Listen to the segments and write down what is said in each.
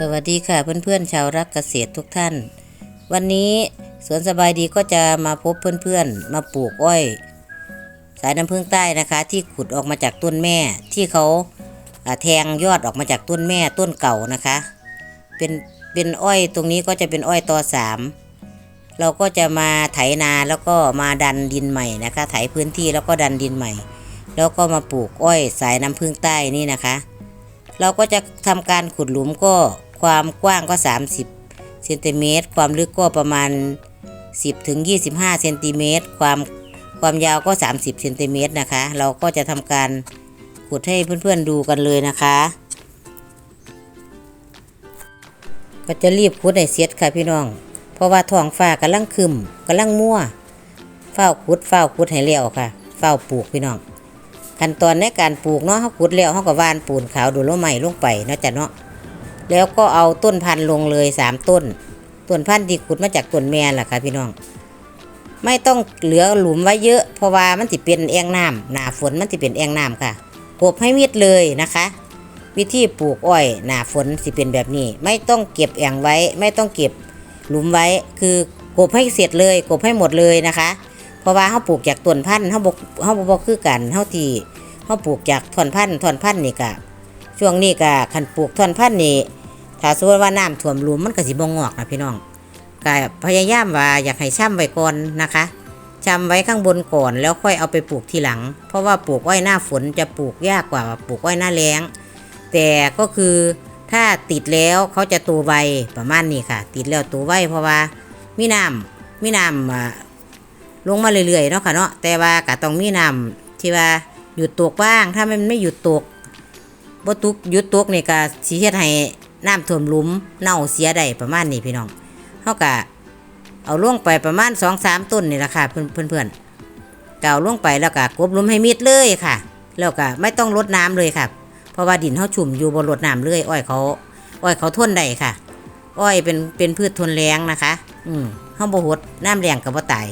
สวัสดีค่ะเพื่อนๆชาวรักเกษตรทุกท่าน วันนี้สวนสบายดีก็จะมาพบเพื่อนๆ มาปลูกอ้อย สายน้ำผึ้งใต้นะคะ ที่ขุดออกมาจากต้นแม่ที่เขาแทงยอดออกมาจากต้นแม่ต้นเก่านะคะ เป็นเป็นอ้อยตรงนี้ก็จะเป็นอ้อยตอสามเราก็จะมาไถนาแล้วก็มาดันดินใหม่นะคะ ไถพื้นที่แล้วก็ดันดินใหม่ แล้วก็มาปลูกอ้อยสายน้ำผึ้งใต้นี่นะคะ เราก็จะทำการขุดหลุมก็ความกว้างก็ 30เซนติเมตรความลึกก็ประมาณ 10ถึง25เซนติเมตรความความยาวก็ 30เซนติเมตรนะคะ เราก็จะทำการขุดให้เพื่อนๆดูกันเลยนะคะ ก็จะรีบขุดให้เสร็จค่ะพี่น้อง เพราะว่าท้องฟ้ากำลังคึมกำลังมั่วเฝ้าขุดเฝ้าขุดให้เลี้ยวค่ะ เฝ้าปลูกพี่น้อง ขั้นตอนในการปลูกเนาะเขาขุดแล้วเขาก็ว่านปูนขาวดูโลไม้ลงไปเนาะจ้ะเนาะแล้วก็เอาต้นพันธุ์ลงเลยสามต้น ต้นพันธุ์ที่ขุดมาจากต้นแม่ล่ะค่ะพี่น้อง ไม่ต้องเหลือหลุมไว้เยอะ เพราะว่ามันสิเป็นแอ่งน้ำหนาฝนมันสิเป็นแอ่งน้ำค่ะกบให้มิดเลยนะคะ วิธีปลูกอ้อยหนาฝนสิเป็นแบบนี้ ไม่ต้องเก็บแอ่งไว้ ไม่ต้องเก็บหลุมไว้คือกบให้เสร็จเลยกบให้หมดเลยนะคะ เพราะว่าเขาปลูกจากต้นพันธุ์เขาบกเขาบกคือกันเขาที่เขาปลูกจากท่อนพันธุ์ท่อนพันธุ์นี่กะช่วงนี้กะคันปลูกท่อนพันธุ์นี่ถ้าสมมติว่าน้ำท่วมลุมมันก็สิบ่งอกนะพี่น้องกะพยายามว่าอยากให้ช่ำไว้ก่อนนะคะช่ำไว้ข้างบนก่อนแล้วค่อยเอาไปปลูกทีหลัง เพราะว่าปลูกอ้อยหน้าฝนจะปลูกยากกว่าปลูกอ้อยหน้าแล้ง แต่ก็คือถ้าติดแล้วเขาจะโตไวประมาณนี้ค่ะ ติดแล้วโตไวเพราะว่ามีน้ำมีน้ำ ลงมาเรื่อยๆเนาะค่ะเนาะแต่ว่าก็ต้องมีน้ำที่ว่าหยุดตกบ้าง ถ้ามันไม่หยุดตกบ่ตุกหยุดตกนี่ก็สิเฮ็ดให้น้ำท่วมหลุมเน่าเสียได้ประมาณนี้พี่น้องเฮาก็เอาลงไปประมาณ2-3ต้นนี่แหละค่ะเพื่อนเพื่อนๆก็เอาลงไปแล้วก็กบลุมให้มิดเลยค่ะ แล้วก็ไม่ต้องรดน้ำเลยค่ะ เพราะว่าดินเฮาชุ่มอยู่บ่รดน้ำเลยอ้อยเขา อ้อยเขาทนได้ค่ะ อ้อยเป็นเป็นพืชทนแรงนะคะ อืมเฮาบ่หดน้ำแรงก็บ่ตาย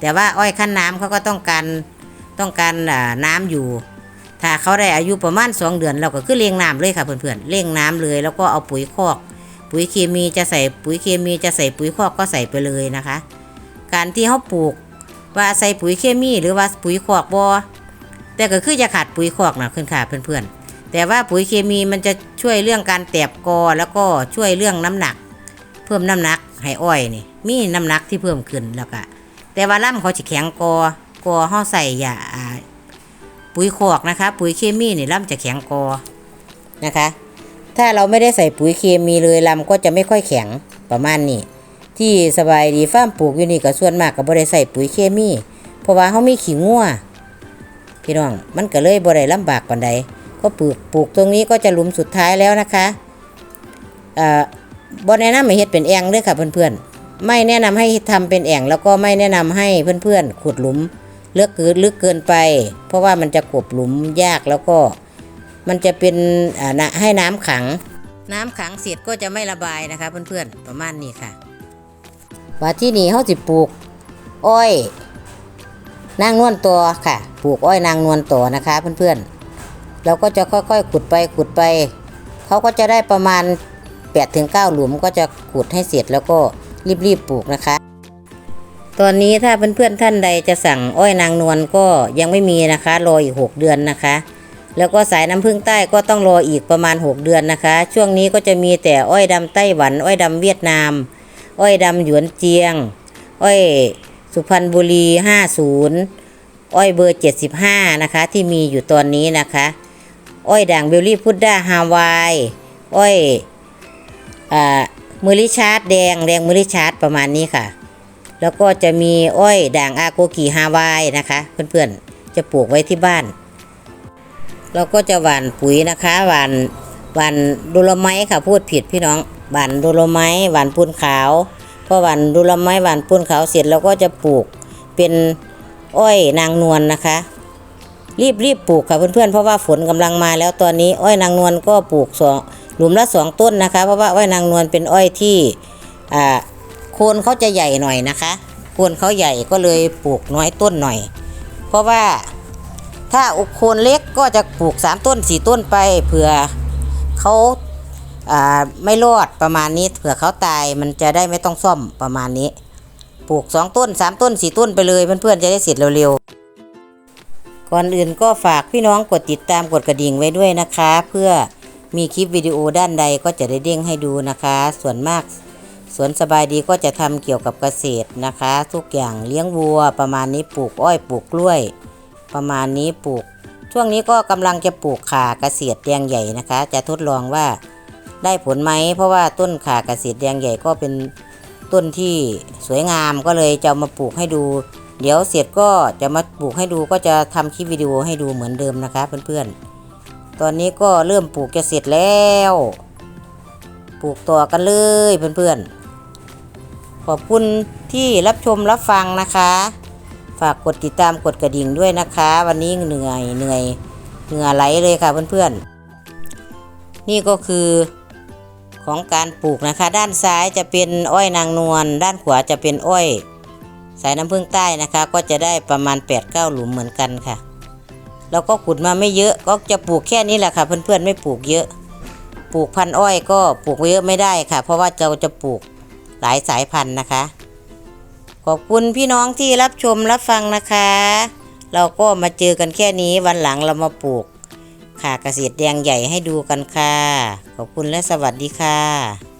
แต่ว่าอ้อยขั้นน้ำเขาก็ต้องการต้องการน้ำอยู่ ถ้าเขาได้อายุประมาณสองเดือนเราก็คือเลี้ยงน้ำเลยค่ะเพื่อนๆเลี้ยงน้ำเลย แล้วก็เอาปุ๋ยคอก ปุ๋ยเคมีจะใส่ปุ๋ยเคมีจะใส่ปุ๋ยคอกก็ใส่ไปเลยนะคะ การที่เขาปลูกว่าใส่ปุ๋ยเคมีหรือว่าปุ๋ยคอกบอแต่ก็คือจะขาดปุ๋ยคอกนะเพื่อนค่ะเพื่อนๆ แต่ว่าปุ๋ยเคมีมันจะช่วยเรื่องการแตกกอแล้วก็ช่วยเรื่องน้ำหนัก เพิ่มน้ำหนักให้อ้อยนี่มีน้ำหนักที่เพิ่มขึ้นแล้วก็ แต่ว่าล่ำเขาจะแข็งกอกอห่อใส่ยาอ่าปุ๋ยคอกนะคะ ปุ๋ยเคมีนี่ล่ำจะแข็งกอนะคะ ถ้าเราไม่ได้ใส่ปุ๋ยเคมีเลยลำก็จะไม่ค่อยแข็งประมาณนี้ที่สบายดีฟาร์มปลูกอยู่นี่ก็ส่วนมากก็บ่ได้ใส่ปุ๋ยเคมี เพราะว่าเขามีขี้งัวพี่น้องมันก็เลยบ่ได้ลำบากปานใดก็ปลูกปลูกตรงนี้ก็จะหลุมสุดท้ายแล้วนะคะเอ่อบ่แนะนำให้เฮ็ดเป็นแองเด้อค่ะเพื่อนๆ ไม่แนะนำให้ทำเป็นแอ่งแล้วก็ไม่แนะนำให้เพื่อนๆขุดหลุมเลือกเกินลึกเกินไป เพราะว่ามันจะกบหลุมยากแล้วก็ มันจะเป็นอ่านะให้น้ำขัง น้ำขังเสร็จก็จะไม่ระบายนะคะเพื่อนๆประมาณนี้ค่ะว่าที่นี่เขาสิปลูก อ้อยนางนวลตัวค่ะปลูกอ้อยนางนวลตัวนะคะเพื่อนๆเราก็จะค่อยๆ ขุดไปขุดไปเขาก็จะได้ประมาณ8ถึง9หลุมก็จะขุดให้เสร็จแล้วก็ รีบๆปลูกนะคะ ตอนนี้ถ้าเพื่อนๆท่านใดจะสั่งอ้อยนางนวลก็ยังไม่มีนะคะ รออีก 6 เดือนนะคะ แล้วก็สายน้ำผึ้งใต้ก็ต้องรออีกประมาณ 6 เดือนนะคะ ช่วงนี้ก็จะมีแต่อ้อยดำไต้หวัน อ้อยดำเวียดนาม อ้อยดำหยวนเจียง อ้อยสุพรรณบุรี 50 อ้อยเบอร์ 75 นะคะ ที่มีอยู่ตอนนี้นะคะ อ้อยด่างเบลลี่พุดด้าฮาวาย อ้อยอ่า มือลิชาร์ดแดงแดงมือลิชาร์ดประมาณนี้ค่ะ แล้วก็จะมีอ้อยด่างอาโกกิฮาวายนะคะ เพื่อนๆจะปลูกไว้ที่บ้าน เราก็จะหว่านปุ๋ยนะคะหว่านหว่านดโลไม้ค่ะพูดผิดพี่น้องหว่านดโลไม้หว่านปูนขาวพอหว่านดโลไม้หว่านปูนขาวเสร็จเราก็จะปลูกเป็นอ้อยนางนวลนะคะ รีบรีบปลูกค่ะเพื่อนๆเพราะว่าฝนกำลังมาแล้วตอนนี้อ้อยนางนวลก็ปลูกสอง หลุมละสองต้นนะคะ เพราะว่าอ้อยนางนวลเป็นอ้อยที่อ่าโคนเขาจะใหญ่หน่อยนะคะโคนเขาใหญ่ก็เลยปลูกน้อยต้นหน่อย เพราะว่าถ้าอุโคนเล็กก็จะปลูกสามต้นสี่ต้นไปเผื่อเขาอ่าไม่รอดประมาณนี้เผื่อเขาตายมันจะได้ไม่ต้องซ่อมประมาณนี้ ปลูกสองต้นสามต้นสี่ต้นไปเลยเพื่อนๆจะได้เสร็จเร็วๆก่อนอื่นก็ฝากพี่น้องกดติดตามกดกระดิ่งไว้ด้วยนะคะ เพื่อ มีคลิปวิดีโอด้านใดก็จะได้เด้งให้ดูนะคะ ส่วนมากสวนสบายดีก็จะทำเกี่ยวกับเกษตรนะคะ ทุกอย่างเลี้ยงวัว ประมาณนี้ปลูกอ้อยปลูกกล้วย ประมาณนี้ปลูก ช่วงนี้ก็กำลังจะปลูกข่าเกษตรแดงใหญ่นะคะ จะทดลองว่าได้ผลไหมเพราะว่าต้นข่าเกษตรแดงใหญ่ก็เป็นต้นที่สวยงามก็เลยจะมาปลูกให้ดู เดี๋ยวเสร็จก็จะมาปลูกให้ดูก็จะทำคลิปวิดีโอให้ดูเหมือนเดิมนะคะเพื่อนๆ ตอนนี้ก็เริ่มปลูกจะเสร็จแล้ว ปลูกต่อกันเลยเพื่อนๆ ขอบคุณที่รับชมรับฟังนะคะ ฝากกดติดตามกดกระดิ่งด้วยนะคะ วันนี้เหนื่อยเหนื่อยเหงื่อไหลเลยค่ะเพื่อนๆ นี่ก็คือของการปลูกนะคะ ด้านซ้ายจะเป็นอ้อยนางนวลด้านขวาจะเป็นอ้อย สายน้ำผึ้งใต้นะคะ ก็จะได้ประมาณ8-9หลุมเหมือนกันค่ะ แล้วก็ขุดมาไม่เยอะก็จะปลูกแค่นี้แหละค่ะ เพื่อนๆไม่ปลูกเยอะ ปลูกพันอ้อยก็ปลูกเยอะไม่ได้ค่ะ เพราะว่าเราจะปลูกหลายสายพันธุ์นะคะ ขอบคุณพี่น้องที่รับชมรับฟังนะคะ เราก็มาเจอกันแค่นี้วันหลังเรามาปลูกข่าเกษตรแดงใหญ่ให้ดูกันค่ะ ขอบคุณและสวัสดีค่ะ